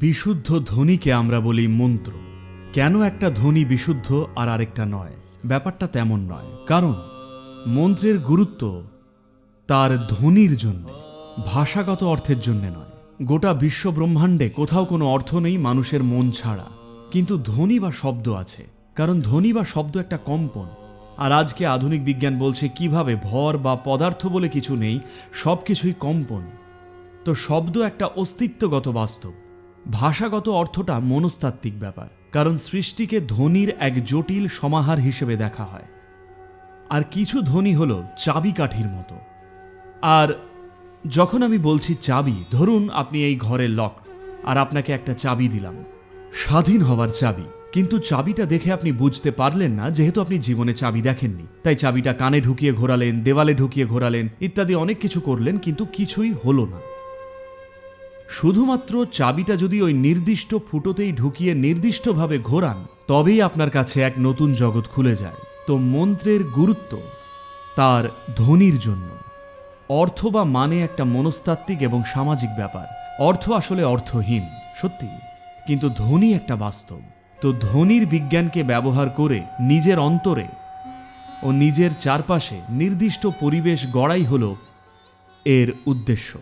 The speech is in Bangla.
বিশুদ্ধ ধ্বনিকে আমরা বলি মন্ত্র। কেন একটা ধ্বনি বিশুদ্ধ আর আরেকটা নয়? ব্যাপারটা তেমন নয়। কারণ মন্ত্রের গুরুত্ব তার ধ্বনির জন্য, ভাষাগত অর্থের জন্য নয়। গোটা বিশ্ব ব্রহ্মাণ্ডে কোথাও কোনো অর্থ নেই মানুষের মন ছাড়া। কিন্তু ধ্বনি বা শব্দ আছে। কারণ ধ্বনি বা শব্দ একটা কম্পন। আর আজকে আধুনিক বিজ্ঞান বলছে কীভাবে ভর বা পদার্থ বলে কিছু নেই সব কিছুই কম্পন। তো শব্দ একটা অস্তিত্বগত বাস্তব। ভাষাগত অর্থটা মনস্তাত্ত্বিক ব্যাপার, কারণ সৃষ্টিকে ধ্বনির এক জটিল সমাহার হিসেবে দেখা হয়। আর কিছু ধ্বনি হল চাবিকাঠির মতো। আর যখন আমি বলছি চাবি, ধরুন আপনি এই ঘরের লক আর আপনাকে একটা চাবি দিলাম। স্বাধীন হওয়ার চাবি। কিন্তু চাবিটা দেখে আপনি বুঝতে পারলেন না, যেহেতু আপনি জীবনে চাবি দেখেননি। তাই চাবিটা কানে ঢুকিয়ে ঘোরালেন, দেওয়ালে ঢুকিয়ে ঘোরালেন, ইত্যাদি অনেক কিছু করলেন, কিন্তু কিছুই হলো না। শুধুমাত্র চাবিটা যদি ওই নির্দিষ্ট ফুটোতেই ঢুকিয়ে নির্দিষ্টভাবে ঘোরান, তবেই আপনার কাছে এক নতুন জগৎ খুলে যায়। তো মন্ত্রের গুরুত্ব, তার ধ্বনির জন্য। অর্থ বা মানে একটা মনস্তাত্ত্বিক এবং সামাজিক ব্যাপার। অর্থ আসলে অর্থহীন, সত্যি। কিন্তু ধ্বনি একটা বাস্তব। তো ধ্বনির বিজ্ঞানকে ব্যবহার করে নিজের অন্তরে ও নিজের চারপাশে নির্দিষ্ট পরিবেশ গড়াই হল এর উদ্দেশ্য।